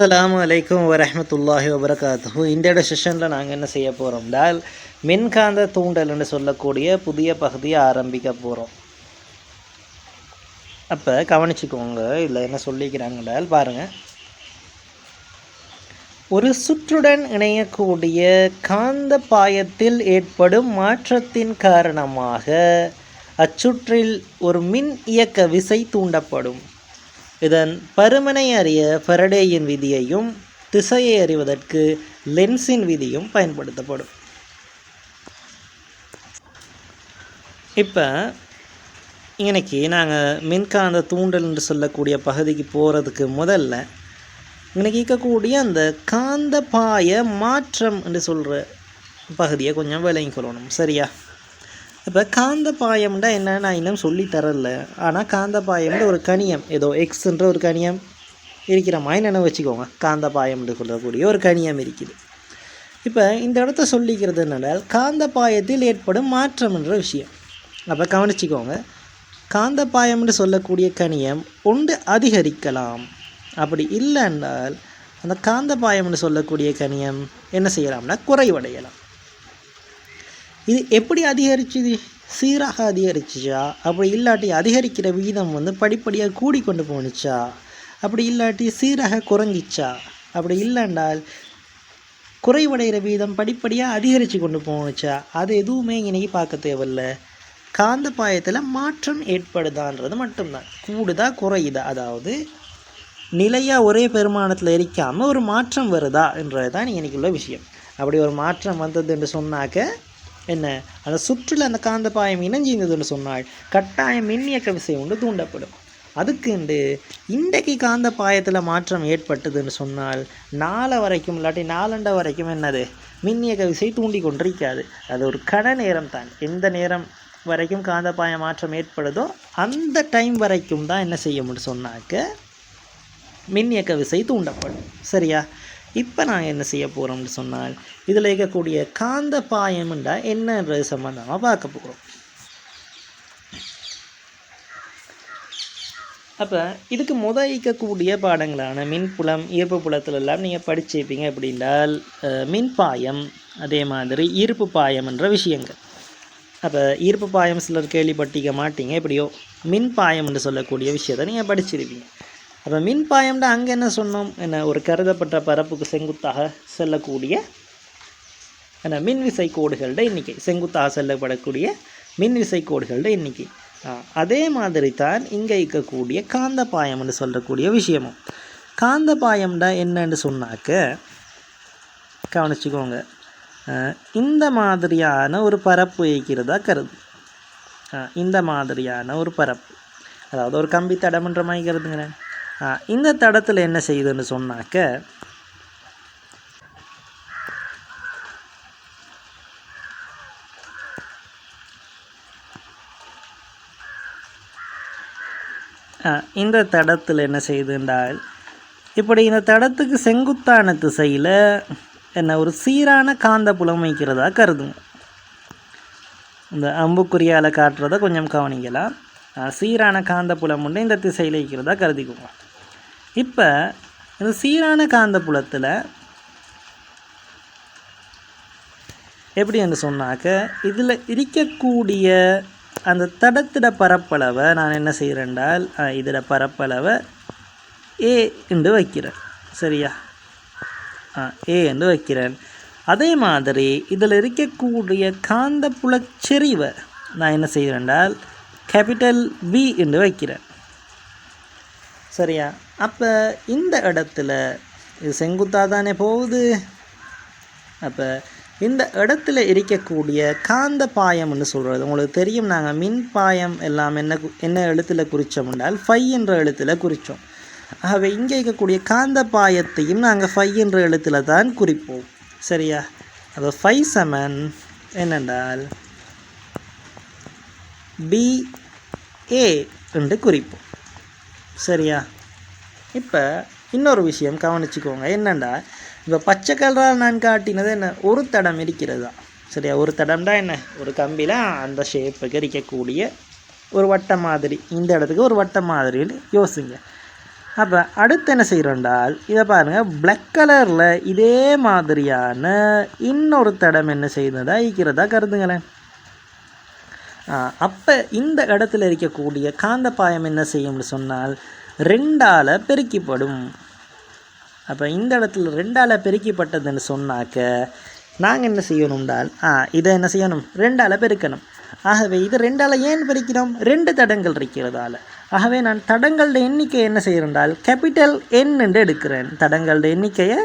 அஸ்ஸலாமு வலைக்கம் வரமத்துல்லாஹி வபரகாத்து இந்த செஷனில் நாங்கள் என்ன செய்ய போகிறோம்னால் மின்காந்த தூண்டல் என்று சொல்லக்கூடிய புதிய பகுதியை ஆரம்பிக்க போகிறோம் அப்போ கவனிச்சுக்கோங்க இல்லை என்ன சொல்லிக்கிறாங்கடால் பாருங்கள் ஒரு சுற்றுடன் இணையக்கூடிய காந்த பாயத்தில் ஏற்படும் மாற்றத்தின் காரணமாக அச்சுற்றில் ஒரு மின் இயக்க விசை தூண்டப்படும். இதன் பருமனை அறிய ஃபரடேயின் விதியையும் திசையை அறிவதற்கு லென்ஸின் விதியும் பயன்படுத்தப்படும். இப்போ இன்னைக்கு நாங்கள் மின்காந்த தூண்டல் என்று சொல்லக்கூடிய பகுதிக்கு போகிறதுக்கு முதல்ல இன்னைக்கு இருக்கக்கூடிய அந்த காந்த பாய மாற்றம் என்று சொல்கிற பகுதியை கொஞ்சம் விளங்கி கொள்ளணும் சரியா? இப்போ காந்த பாயம்டா என்ன நான் இன்னும் சொல்லி தரல. ஆனால் காந்த பாயம்ன்ற ஒரு கணியம் ஏதோ எக்ஸ்ன்ற ஒரு கணியம் இருக்கிற மாதிரி நினைவு வச்சுக்கோங்க. காந்த பாயம்னு சொல்லக்கூடிய ஒரு கணியம் இருக்குது. இப்போ இந்த இடத்த சொல்லிக்கிறது என்னென்னால் காந்த பாயத்தில் ஏற்படும் மாற்றம் என்ற விஷயம். அப்போ கவனிச்சிக்கோங்க. காந்த பாயம்னு சொல்லக்கூடிய கணியம் ஒன்று அதிகரிக்கலாம். அப்படி இல்லை என்றால் அந்த காந்த பாயம்னு சொல்லக்கூடிய கணியம் என்ன செய்யலாம்னா குறைவடையலாம். இது எப்படி அதிகரிச்சுது? சீராக அதிகரிச்சுச்சா? அப்படி இல்லாட்டி அதிகரிக்கிற விகிதம் வந்து படிப்படியாக கூடிக்கொண்டு போணுச்சா? அப்படி இல்லாட்டி சீராக குறைஞ்சிச்சா? அப்படி இல்லைன்றால் குறைவடைகிற வீதம் படிப்படியாக அதிகரித்து கொண்டு போணுச்சா? அது எதுவுமே இன்னைக்கு பார்க்க தேவையில்ல. காந்த பாயத்தில் மாற்றம் ஏற்படுதான்றது மட்டும்தான். கூடுதா குறையுதா? அதாவது நிலையாக ஒரே பெருமானத்தில் இருக்காமல் ஒரு மாற்றம் வருதா? என்றது தான் இன்னைக்குள்ள விஷயம். அப்படி ஒரு மாற்றம் வந்தது என்று சொன்னாக்க என்ன? அந்த சுற்றில் அந்த காந்தப்பாயம் இணைஞ்சிருந்ததுன்னு சொன்னால் கட்டாயம் மின்னியக்க விசை ஒன்று தூண்டப்படும். அதுக்குண்டு இன்றைக்கு காந்த பாயத்தில் மாற்றம் ஏற்பட்டதுன்னு சொன்னால் நாளை வரைக்கும் இல்லாட்டி நாலண்ட வரைக்கும் என்னது? மின்னியக்க விசை தூண்டி கொண்டிருக்காது. அது ஒரு கடை நேரம் தான். எந்த நேரம் வரைக்கும் காந்தப்பாய மாற்றம் ஏற்படுதோ அந்த டைம் வரைக்கும் தான் என்ன செய்ய முடியும் சொன்னாக்க மின்னியக்க விசை தூண்டப்படும். சரியா? இப்போ நான் என்ன செய்ய போகிறோம்னு சொன்னால் இதில் இருக்கக்கூடிய காந்த பாயம்ன்றா என்னன்றது சம்மந்தமாக பார்க்க போகிறோம் அப்போ இதுக்கு முத இருக்கக்கூடிய பாடங்களான மின்புலம் ஈர்ப்பு புலத்துல எல்லாம் நீங்கள் படிச்சிருப்பீங்க அப்படின்றால் மின்பாயம் அதே மாதிரி ஈர்ப்பு பாயம் என்ற விஷயங்கள். அப்போ ஈர்ப்பு பாயம் சிலர் கேள்விப்பட்டிக்க மாட்டீங்க எப்படியோ? மின்பாயம் என்று சொல்லக்கூடிய விஷயத்தை நீங்கள் படிச்சிருப்பீங்க. அப்போ மின்பாயம்னா அங்கே என்ன சொன்னோம்? என்ன ஒரு கருதப்பட்ட பரப்புக்கு செங்குத்தாக செல்லக்கூடிய என்ன மின்விசை கோடுகளோட எண்ணிக்கை. செங்குத்தாக செல்லப்படக்கூடிய மின்விசை கோடுகளோட எண்ணிக்கை. அதே மாதிரி தான் இங்கே இருக்கக்கூடிய காந்த பாயம்னு சொல்லக்கூடிய விஷயமும். காந்த பாயம்டா என்னன்னு சொன்னாக்க கவனிச்சுக்கோங்க. இந்த மாதிரியான ஒரு பரப்பு இருக்கிறதா கருது. ஆ, இந்த மாதிரியான ஒரு பரப்பு. அதாவது ஒரு கம்பி தடமன்ற மாதிரி கருதுங்கிறேன் இந்த தடத்தில் என்ன செய்யுதுன்னு சொன்னாக்க ஆ, இந்த தடத்தில் என்ன செய்யுதுன்றால் இப்படி இந்த தடத்துக்கு செங்குத்தான திசையில் என்ன ஒரு சீரான காந்த புலம் வைக்கிறதா கருதுங்க இந்த அம்புக்குறியால் காட்டுறதை கொஞ்சம் கவனிக்கலாம். சீரான காந்த புலம் உண்டு இந்த திசையில் வைக்கிறதா கருதிக்குவோம் இப்போ இந்த சீரான காந்தப்புலத்தில் எப்படி என்று சொன்னாக்க இதில் இருக்கக்கூடிய அந்த தடத்திட பரப்பளவை நான் என்ன செய்கிறேன்டால் இதோட பரப்பளவை ஏ என்று வைக்கிறேன். சரியா? ஆ ஏ என்று வைக்கிறேன். அதே மாதிரி இதில் இருக்கக்கூடிய காந்தப்புல செறிவை நான் என்ன செய்கிறேன்டால் கேபிட்டல் வி என்று வைக்கிறேன். சரியா? அப்போ இந்த இடத்துல இது செங்குத்தாக தானே போகுது? அப்போ இந்த இடத்துல இருக்கக்கூடிய காந்த பாயம்னு சொல்கிறது உங்களுக்கு தெரியும் நாங்கள் மின் பாயம் எல்லாம் என்ன என்ன எழுத்தில் குறித்தோம் என்றால் ஃபை என்ற எழுத்தில் குறித்தோம் ஆகவே இங்கே இருக்கக்கூடிய காந்த பாயத்தையும் நாங்கள் ஃபை என்ற எழுத்தில் தான் குறிப்போம். சரியா? அப்போ ஃபை செமன் என்னென்றால் பி ஏ என்று குறிப்போம். சரியா? இப்போ இன்னொரு விஷயம் கவனிச்சுக்கோங்க. என்னண்டா? இப்போ பச்சை கலரால் நான் காட்டினது என்ன? ஒரு தடம் இருக்கிறதா? சரியா? ஒரு தடம்டா என்ன? ஒரு கம்பியில் அந்த ஷேப்புக்கு இருக்கக்கூடிய ஒரு வட்டம் மாதிரி. இந்த இடத்துக்கு ஒரு வட்டம் மாதிரின்னு யோசிங்க. அப்போ அடுத்து என்ன செய்கிறோண்டால் இதை பாருங்கள் பிளாக் கலரில் இதே மாதிரியான இன்னொரு தடம் என்ன செய்ததா? ஈக்கிறதா கருதுங்களேன். அப்போ இந்த இடத்துல இருக்கக்கூடிய காந்தப்பாயம் என்ன செய்யும்னு சொன்னால் ரெண்டால் பெருக்கிப்படும். அப்போ இந்த இடத்துல ரெண்டால் பெருக்கிப்பட்டதுன்னு சொன்னாக்க நாங்கள் என்ன செய்யணும்டால் ஆ இதை என்ன செய்யணும்? ரெண்டால் பெருக்கணும். ஆகவே இது ரெண்டால் ஏன் பிரிக்கிறோம்? ரெண்டு தடங்கள் இருக்கிறதால. ஆகவே நான் தடங்களோட எண்ணிக்கை என்ன செய்கிறேன்டால் கேபிட்டல் என் என்று எடுக்கிறேன். தடங்களோட எண்ணிக்கையை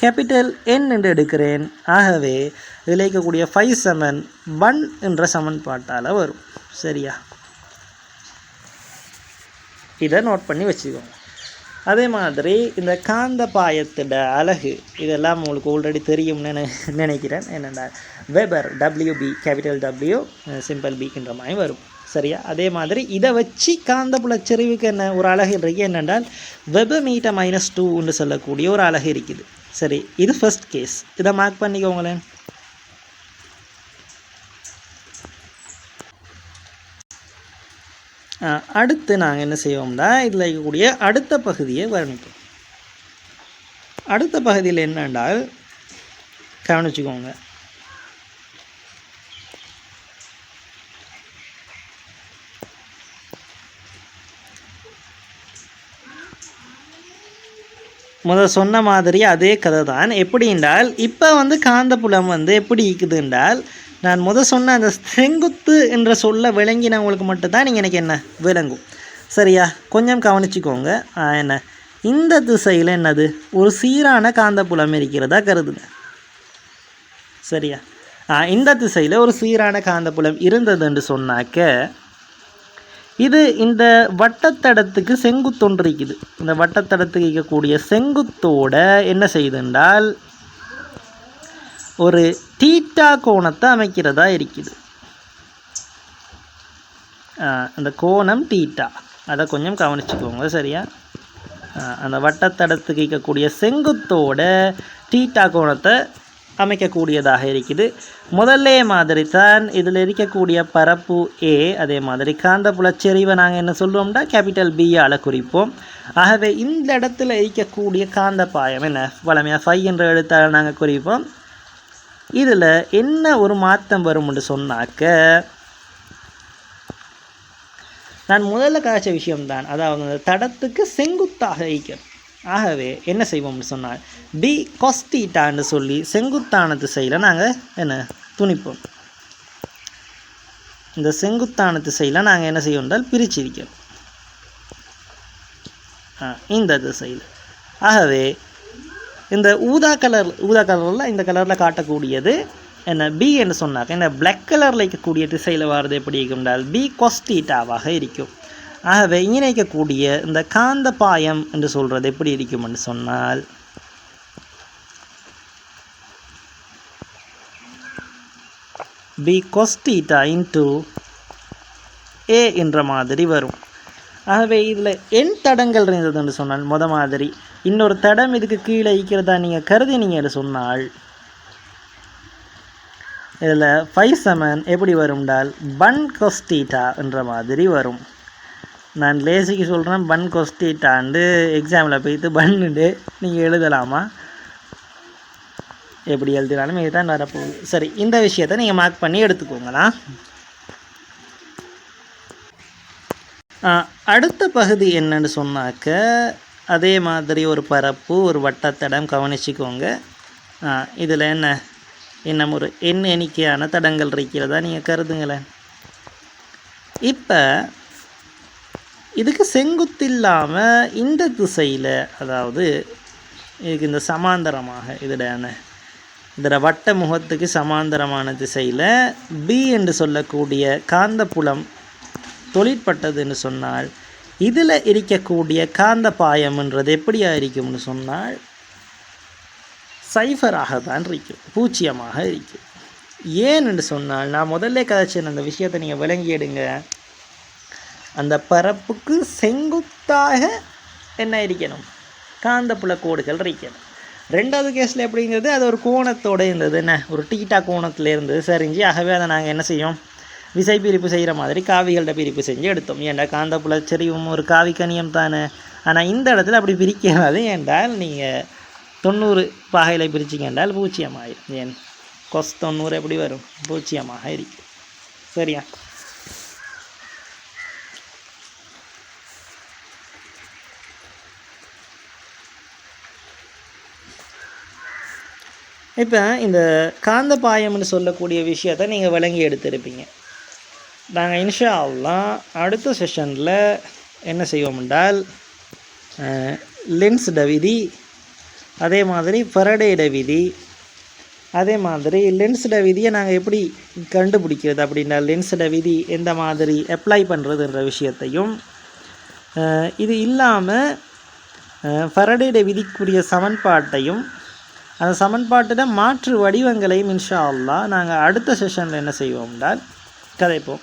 கேபிட்டல் என் என்று எடுக்கிறேன். ஆகவே இதில் இருக்கக்கூடிய ஃபைவ் செவன் ஒன் என்ற சமன்பாட்டால் வரும். சரியா? இதை நோட் பண்ணி வச்சுக்கோங்க. அதே மாதிரி இந்த காந்த பாயத்தோட அழகு இதெல்லாம் உங்களுக்கு ஆல்ரெடி தெரியும்னு நினை நினைக்கிறேன். என்னென்னா Weber W B capital W simple பின்ற மாதிரி வரும். சரியா? அதே மாதிரி இதை வச்சு காந்தப்புல செறிவுக்கு என்ன ஒரு அழகு இருக்கு? என்னென்றால் வெப மீட்டர் மைனஸ் டூன்னு சொல்லக்கூடிய ஒரு அழகு இருக்குது. சரி இது ஃபர்ஸ்ட் கேஸ் இதை மார்க் பண்ணிக்கோங்களேன். அடுத்து நாங்கள் என்ன செய்வோம்னா இதில் இருக்கக்கூடிய அடுத்த பகுதியை வர்ணிப்போம். அடுத்த பகுதியில் என்னென்றால் கவனிச்சுக்கோங்க. முதல் சொன்ன மாதிரி அதே கதை தான் எப்படி என்றால் இப்போ வந்து காந்தப்புலம் வந்து எப்படி இருக்குது என்றால் நான் முத சொன்ன அந்த செங்குத்து என்ற சொல்ல விளங்கினவங்களுக்கு மட்டும்தான் நீங்கள் எனக்கு என்ன விளங்கும். சரியா? கொஞ்சம் கவனிச்சுக்கோங்க. என்ன? இந்த திசையில் என்னது? ஒரு சீரான காந்தப்புலம் இருக்கிறதா கருதுங்க. சரியா? இந்த திசையில் ஒரு சீரான காந்தப்புலம் இருந்தது என்று சொன்னாக்க இது இந்த வட்டத்தடத்துக்கு செங்குத்தொன்று இருக்குது. இந்த வட்டத்தடத்துக்கு இருக்கக்கூடிய செங்குத்தோட என்ன செய்யுதுன்றால் ஒரு தீட்டா கோணத்தை அமைக்கிறதா இருக்குது. அந்த கோணம் தீட்டா. அதை கொஞ்சம் கவனிச்சுக்கோங்க சரியா? அந்த வட்டத்தடத்துக்கு இருக்கக்கூடிய செங்குத்தோட தீட்டா கோணத்தை அமைக்கக்கூடியதாக இருக்குது. முதல்ல மாதிரி தான் இதில் இருக்கக்கூடிய பரப்பு ஏ அதே மாதிரி காந்தப்புல செறிவை நாங்கள் என்ன சொல்லுவோம்னா கேபிட்டல் பியால் குறிப்போம் ஆகவே இந்த இடத்துல இருக்கக்கூடிய காந்த பாயம் என்ன? வளமையாக ஃபை என்ற எழுத்தால் நாங்கள் குறிப்போம். இதில் என்ன ஒரு மாற்றம் வரும்னு சொன்னாக்க நான் முதல்ல காய்ச்ச விஷயம்தான். அதாவது தடத்துக்கு செங்குத்தாக ஈக்கிறது ஆகவே என்ன செய்வோம்னு சொன்னால் பி கொஸ்தீட்டான்னு சொல்லி செங்குத்தான திசையில் நாங்கள் என்ன? துணிப்போம். இந்த செங்குத்தான திசையில் நாங்கள் என்ன செய்வோம் என்றால் பிரிச்சிருக்கிறோம். இந்த திசையில் ஆகவே இந்த ஊதா கலர் ஊதா கலரில் இந்த கலரில் காட்டக்கூடியது என்ன? பி என்று சொன்னாக்க இந்த பிளாக் கலரில் இருக்கக்கூடிய திசையில் வர்றது எப்படி இருக்கும்னால் பி கொஸ்டீட்டாவாக இருக்கும். ஆகவே இணைக்கக்கூடிய இந்த காந்த பாயம் என்று சொல்கிறது எப்படி இருக்கும்னு சொன்னால் பி கொஸ்டீட்டா இன்டு ஏ என்ற மாதிரி வரும். ஆகவே இதில் என் தடங்கள் இருந்ததுன்னு சொன்னால் மொத மாதிரி. இன்னொரு தடம் இதுக்கு கீழே இருக்கிறதா நீங்கள் கருதினீங்கன்னு சொன்னால் இதில் ஃபைவ் செமன் எப்படி வரும்டால் பன் கொஸ்டீட்டா என்ற மாதிரி வரும். நான் லேசிக்கு சொல்கிறேன் பன் கொஸ்டிட்டாண்டு எக்ஸாமில் போய்த்து பண்ணுண்டு. நீங்கள் எழுதலாமா? எப்படி எழுதினாலும் இதுதான் வரப்போகுது. சரி இந்த விஷயத்தை நீங்கள் மார்க் பண்ணி எடுத்துக்கோங்களா அடுத்த பகுதி என்னன்னு சொன்னாக்க அதே மாதிரி ஒரு பரப்பு ஒரு வட்டத்தடம் கவனிச்சிக்கோங்க. இதில் என்ன? இன்னும் ஒரு எண் எண்ணிக்கையான தடங்கள் இருக்கிறதா நீங்கள் கருதுங்களேன். இப்போ இதுக்கு செங்குத்து இல்லாமல் இந்த திசையில் அதாவது இதுக்கு இந்த சமாந்தரமாக இதில் என்ன? இதில் வட்ட முகத்துக்கு சமாந்தரமான திசையில் பி என்று சொல்லக்கூடிய காந்தப்புலம் தொழிற்பட்டதுன்னு சொன்னால் இதில் இருக்கக்கூடிய காந்த பாயம்ன்றது எப்படியா இருக்கும்னு சொன்னால் சைஃபராக தான் இருக்கும் பூச்சியமாக இருக்கும். ஏன் என்று சொன்னால் நான் முதல்ல கதைச்சேன் அந்த விஷயத்தை நீங்கள் விளங்கி எடுங்க அந்த பரப்புக்கு செங்குத்தாக என்ன இருக்கணும்? காந்தப்புல கோடுகள் இருக்கணும். ரெண்டாவது கேஸில் எப்படிங்கிறது அது ஒரு கோணத்தோடு இருந்தது. என்ன? ஒரு டீட்டா கோணத்தில் இருந்தது. சரிஞ்சு ஆகவே அதை நாங்கள் என்ன செய்யும்? விசை பிரிப்பு செய்கிற மாதிரி காவிகளோட பிரிப்பு செஞ்சு எடுத்தோம். ஏன்டா காந்தப்புல செறிவும் ஒரு காவி கனியம் தானே? ஆனால் இந்த இடத்துல அப்படி பிரிக்காது. என்றால் நீங்கள் தொண்ணூறு பாகையில் பிரிச்சிங்க என்றால் பூஜ்ஜியம் ஆயிரும் ஏன்? கொஸ் தொண்ணூறு எப்படி வரும்? பூஜ்ஜியமாக இருக்கும். சரியா? இப்போ இந்த காந்த பாயம்னு சொல்லக்கூடிய விஷயத்தை நீங்கள் விளங்கி எடுத்திருப்பீங்க. நாங்கள் இன்ஷா அடுத்த செஷனில் என்ன செய்வோம் என்றால் லென்ஸ்ட விதி அதே மாதிரி ஃபரடே விதி அதே மாதிரி லென்ஸ்ட விதியை நாங்கள் எப்படி கண்டுபிடிக்கிறது அப்படின்னா லென்ஸ்ட விதி எந்த மாதிரி அப்ளை பண்ணுறதுன்ற விஷயத்தையும் இது இல்லாமல் ஃபரடேட விதிக்குரிய சமன்பாட்டையும் அந்த சமன்பாட்டில் மாற்று வடிவங்களையும் இன்ஷா அல்லா நாங்கள் அடுத்த செஷனில் என்ன செய்வோம் என்றால் கதைப்போம்.